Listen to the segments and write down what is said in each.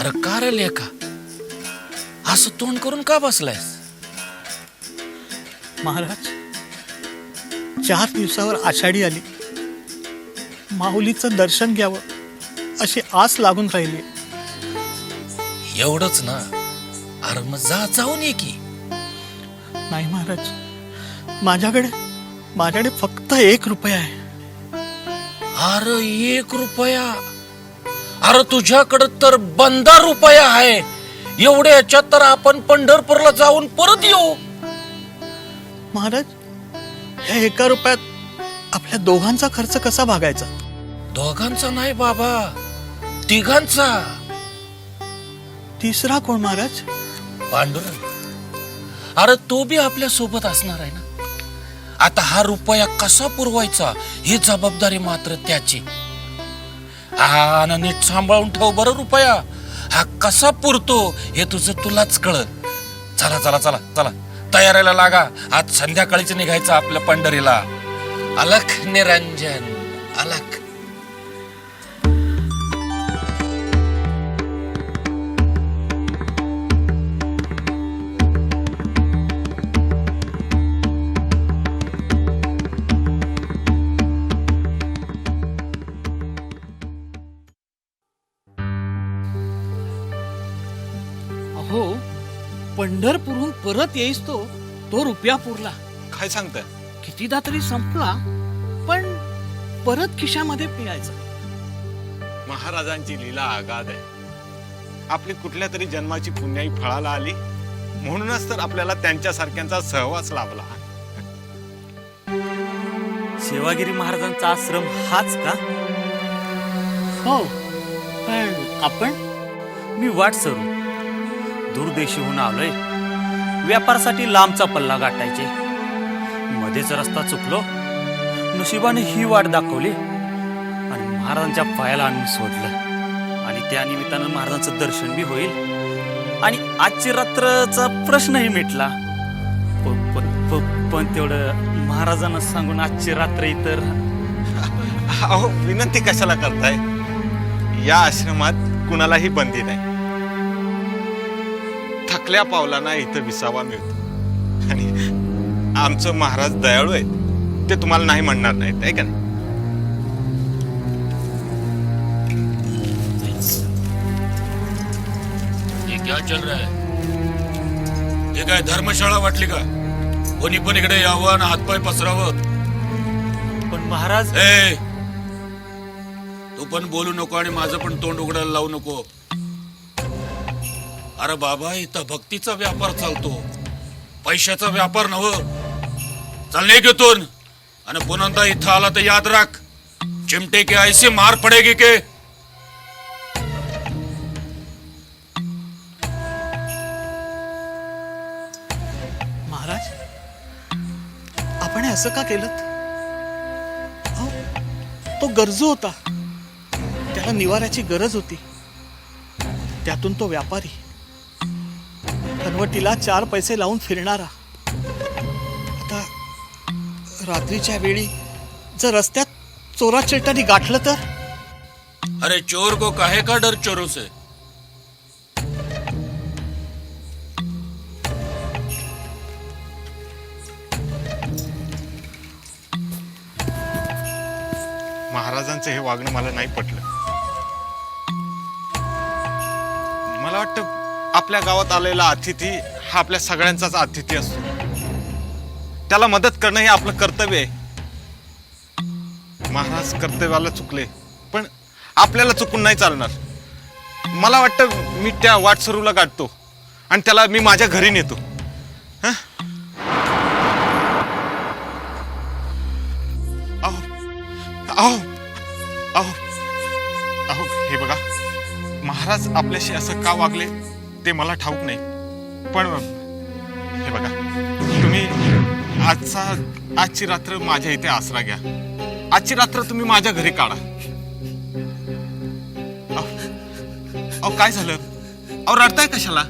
अरे का रे लेका? असं तोंड करून का बसलायस? महाराज चार दिवसावर आषाढी आली. माऊलीचं दर्शन घ्यावं अशी आस लागून राहिली. एवढंच ना? अरे मग जा जाऊन ये की. नाही महाराज माझ्याकडे माझ्याकडे फक्त एक रुपया आहे. अरे एक रुपया? अरे तुझ्याकडे तर बंदा रुपया आहे. एवढ्या याच्यात तर आपण पंढरपूरला जाऊन परत येऊ. महाराज ह्या एका रुपयात आपल्या दोघांचा खर्च कसा भागायचा? दोघांचा नाही बाबा तिघांचा. तिसरा कोण महाराज? पांडुरंग. अरे तो बी आपल्यासोबत असणार आहे ना. आता हा रुपया कसा पुरवायचा ही जबाबदारी मात्र त्याची. हा नीट सांभाळून ठेव. बरं रुपया. हा कसा पुरतो हे तुझं तुलाच कळत चला चला चला चला. तयारीला लागा. आज संध्याकाळीच निघायचं आपल्या पंढरीला. अलख निरंजन अलख अहो पंढरपूरहून परत येईस तो तो रुपया पुरला काय सांगताय? कितीदा तरी संपला पण परत खिशामध्ये पियायचा महाराजांची लीला आगाध आहे. आपली कुठल्या तरी जन्माची पुण्याई फळाला आली म्हणूनच तर आपल्याला त्यांच्या सारख्यांचा सहवास लाभला. सेवागिरी महाराजांचा आश्रम हाच का? हो पण आपण? मी वाट सरू दूरदेशीहून आलोय. व्यापारासाठी लांबचा पल्ला गाठायचे. मध्येच रस्ता चुकलो. नशिबाने ही वाट दाखवली. आणि महाराजांच्या पायाला आणून सोडलं. आणि त्या निमित्तानं महाराजांचं दर्शन बी होईल. आणि आजची रात्रचा प्रश्नही मिटला. पण पण- पण तेवढं महाराजांना सांगून आजची रात्र इतर. अहो विनंती कशाला करताय? या आश्रमात कुणालाही बंदी नाही. थकल्या पावलांना इथं विसावा मिळतो? आणि आमचं महाराज दयाळू आहेत ते तुम्हाला नाही म्हणणार नाहीत आहे का नाही? हे क्या चल रहा है? हे काय धर्मशाळा वाटली का? कोणी पण इकडे यावं आणि हातपाय पसरावं? पण महाराज ए! तू पण बोलू नको आणि माझं पण तोंड उघडायला लावू नको. अरे बाबा इथं भक्तीचा व्यापार चालतो. पैशाचा व्यापार नव चालणे घेतून. आणि पुन्हा इथं आला तर याद राख. चिमटे के ऐसे मार पडेगी के. महाराज आपण असं का केलं अहो, तो गरजू होता. त्याला निवाऱ्याची गरज होती. त्यातून तो व्यापारी. हनवटीला चार पैसे लावून फिरणारा. आता रात्रीच्या वेळी जर रस्त्यात चोरा चेटाने गाठलं तर? अरे चोर को काहे का डर चोरों से? महाराजांचं हे वागणं मला नाही पटलं. मला वाटतं आपल्या गावात आलेला अतिथी हा आपल्या सगळ्यांचाच अतिथी असतो. त्याला मदत करणं हे आपलं कर्तव्य आहे. महाराज कर्तव्याला चुकले पण आपल्याला चुकून नाही चालणार. मला वाटतं मी त्या वाटसरूला गाठतो आणि त्याला मी माझ्या घरी नेतो. हं? अहो अहो अहो अहो हे बघा महाराज आपल्याशी असं का वागले? ते मला ठाऊक नाही. पण हे बघा तुम्ही आजचा आजची रात्र माझ्या इथे आसरा घ्या. आजची रात्र तुम्ही माझ्या घरी काढा. अहो काय झालं? अहो रडताय कशाला?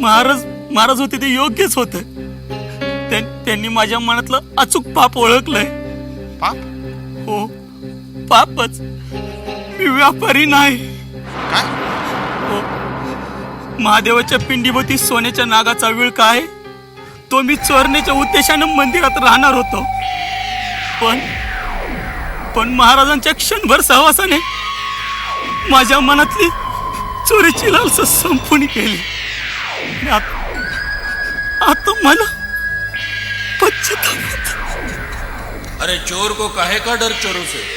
महाराज महाराज होते ते योग्यच होत. त्यांनी माझ्या मनातलं अचूक पाप ओळखलंय. पाप? हो. पापच. मी व्यापारी नाही. काय? महादेवाच्या पिंडीभोवती सोन्याच्या नागाचा विळ काय तो मी चोरण्याच्या उद्देशानं मंदिरात राहणार होतो. पण पण महाराजांच्या क्षणभर सहवासाने माझ्या मनातली चोरीची लालसा संपून गेली. आणि आत- आता मला. अरे चोर को काहे का डर चोरों से?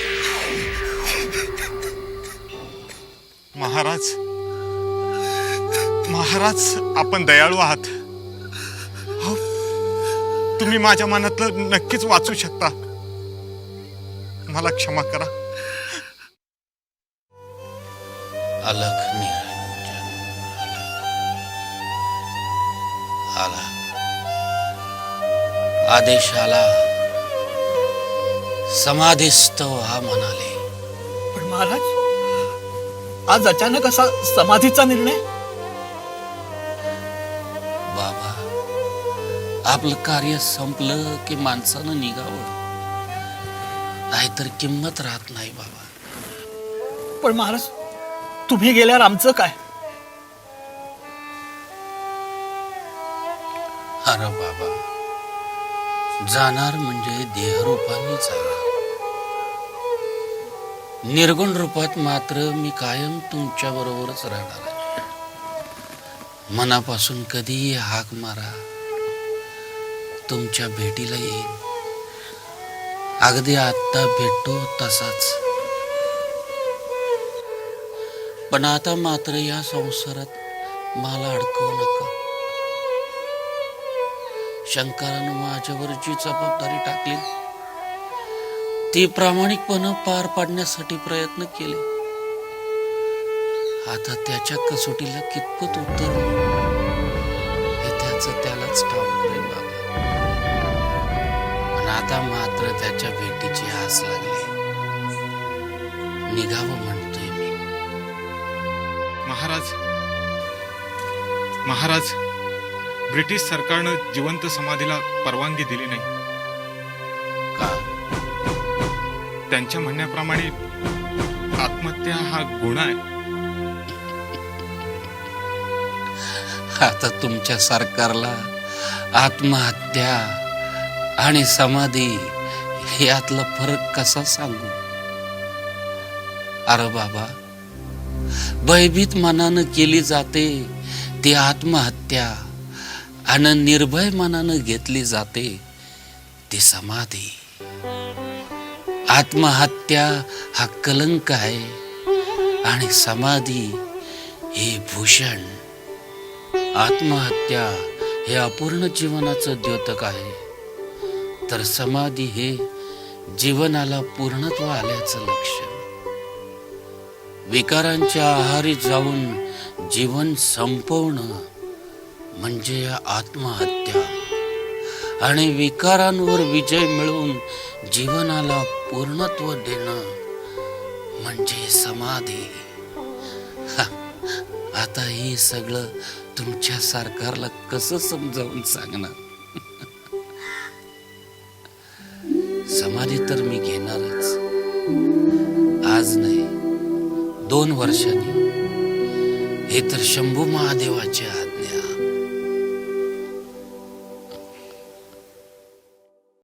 महाराज महाराज आपण दयाळू आहात. हो. तुम्ही माझ्या मनातलं नक्कीच वाचू शकता. मला क्षमा करा. अलख निरंजन आला. आदेश आला समाधीस्थ व्हा म्हणाले. पण महाराज आज अचानक असा समाधीचा निर्णय आपलं कार्य संपलं की माणसानं निघावं. नाहीतर किंमत राहत नाही बाबा. पण महाराज तुम्ही गेल्यावर आमचं काय? अरे बाबा जाणार म्हणजे देहरूपाने जाणार. निर्गुण रूपात मात्र मी कायम तुमच्या बरोबरच राहणार मनापासून कधीही हाक मारा. तुमच्या भेटीला येईन. अगदी आत्ता भेटतो तसाच. पण आता मात्र या संसारात मला अडकवू नका. शंकरानं माझ्यावर जी जबाबदारी टाकली ती प्रामाणिकपणे पार पाडण्यासाठी प्रयत्न केले. आता त्याच्या कसोटीला कितपत उत्तर आता मात्र त्याच्या भेटीची आस लागली. निघावं म्हणतोय मी. महाराज महाराज ब्रिटिश सरकारनं जिवंत समाधीला परवानगी दिली नाही. का? त्यांच्या म्हणण्याप्रमाणे आत्महत्या हा गुन्हा आहे. आता तुमच्या सरकारला आत्महत्या आणि समाधी यातला फरक कसा सांगू? अरे बाबा भयभीत मनानं केली जाते ती आत्महत्या आणि निर्भय मनानं घेतली जाते ती समाधी. आत्महत्या हा कलंक आहे आणि समाधी हे भूषण. आत्महत्या हे अपूर्ण जीवनाचं द्योतक आहे. तर समाधी हे जीवनाला पूर्णत्व आल्याचं लक्षण विकारांच्या आहारी जाऊन जीवन संपवणं म्हणजे आत्महत्या. आणि विकारांवर विजय मिळवून जीवनाला पूर्णत्व देणं म्हणजे समाधी. आता हे सगळं तुमच्या सरकारला कसं समजावून सांगणार? समाधी तर मी घेणारच. आज नाही दोन वर्षांनी. हे तर शंभू महादेवाचे आहे.